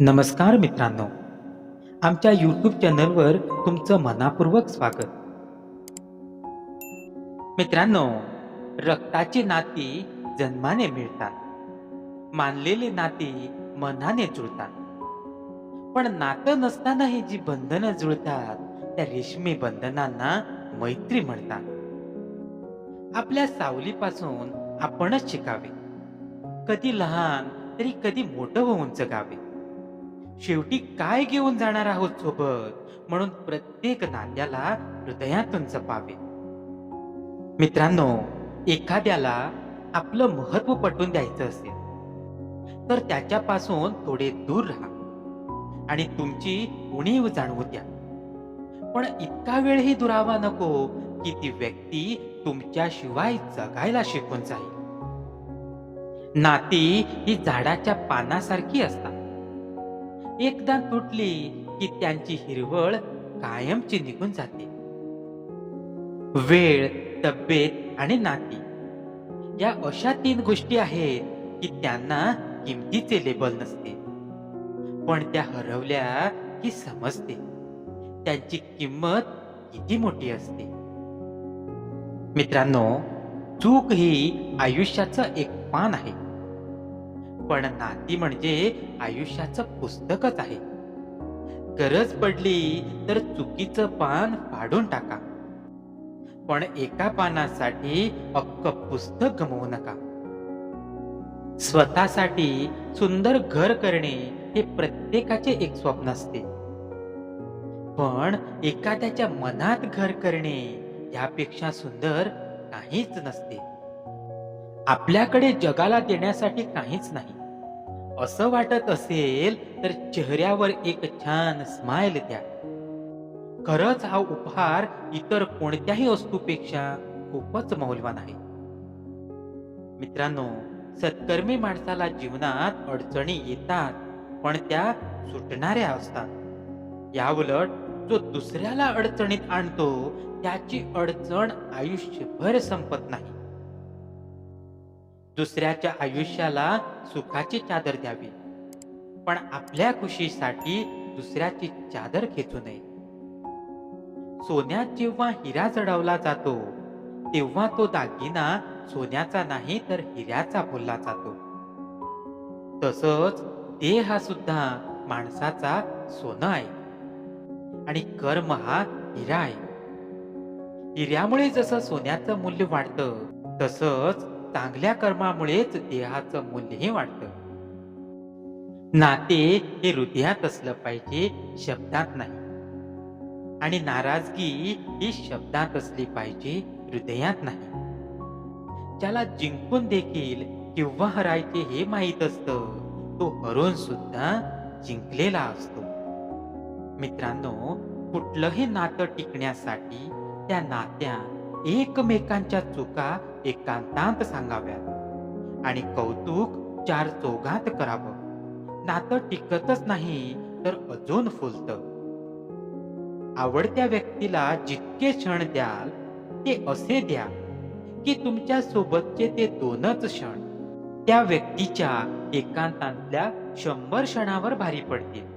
नमस्कार मित्रांनो. आमच्या यूट्यूब चॅनलवर तुमचं मनापूर्वक स्वागत. मित्रांनो रक्ताची नाती जन्माने मिळतात. मानलेली नाती मनाने जुळतात. पण नातं नसतानाही जी बंधनं जुळतात त्या रेशमी बंधनांना मैत्री म्हणतात. आपल्या सावलीपासून आपणच शिकावे. कधी लहान तरी कधी मोठं होऊन जगावे. शेवटी काय घेऊन जाणार आहोत सोबत? म्हणून प्रत्येक नात्याला हृदयातून जपावे. मित्रांनो एखाद्याला आपलं महत्त्व पटवून द्यायचं असेल तर त्याच्यापासून थोडे दूर राहा. आणि तुमची उणीव जाणवू द्या. पण इतका वेळही दुरावा नको की ती व्यक्ती तुमच्याशिवाय जगायला शिकून जाईल. नाती ही झाडाच्या पानासारखी असतात. एकदा तुटली की त्यांची हिरवळ कायमची निघून जाते. वेळ तब्येत आणि नाती. या अशा तीन गोष्टी आहेत की त्यांना किमतीचे लेबल नसते. पण त्या हरवल्या की समजते. त्यांची किंमत किती मोठी असते. मित्रांनो चूक ही आयुष्याचं एक पान आहे. पण नाती म्हणजे आयुष्याचं पुस्तकच आहे. गरज पडली तर चुकीचं पान फाडून टाका. पण एका पानासाठी अक्क पुस्तक गमवू नका. स्वतःसाठी सुंदर घर करणे हे प्रत्येकाचे एक स्वप्न असते. पण एखाद्याच्या मनात घर करणे यापेक्षा सुंदर काहीच नसते. आपल्याकडे जगाला देण्यासाठी काहीच नाही. असं वाटत असेल तर चेहऱ्यावर एक छान स्माइल द्या. खरंच हा उपहार इतर कोणत्याही वस्तूपेक्षा खूपच मौल्यवान आहे. मित्रांनो सत्कर्मी माणसाला जीवनात अडचणी येतात पण त्या सुटणाऱ्या असतात. याउलट जो दुसऱ्याला अडचणीत आणतो त्याची अडचण आयुष्यभर संपत नाही. दुसऱ्याच्या आयुष्याला सुखाची चादर द्यावी. पण आपल्या खुशीसाठी दुसऱ्याची चादर खेचू नये. सोन्यात जेव्हा हिरा चढवला जातो तेव्हा तो दागिना सोन्याचा नाही तर हिऱ्याचा बोलला जातो. तसंच देह हा सुद्धा माणसाचा सोनं आहे आणि कर्म हा हिरा आहे. हिऱ्यामुळे जसं सोन्याचं मूल्य वाढतं तसंच चांगल्या कर्मामुळेच देहाचं मूल्यही वाढतं. नाते हे हृदयात असलं पाहिजे शब्दात नाही. आणि नाराजगी ही शब्दात असली पाहिजे हृदयात नाही. ज्याला जिंकून देखील किंवा हरायचे हे माहीत असतं तो हरून सुद्धा जिंकलेला असतो. मित्रांनो कुठलंही नातं टिकण्यासाठी त्या नात्या एकमेकांच्या चुका एकांतात सांगाव्यात. आणि कौतुक चार चौघात करावं. नातं टिकतच नाही तर अजून फुलत. आवडत्या व्यक्तीला जितके क्षण द्याल ते असे द्या की तुमच्या सोबतचे ते दोनच क्षण. त्या व्यक्तीच्या एकांतातल्या शंभर क्षणावर भारी पडतील.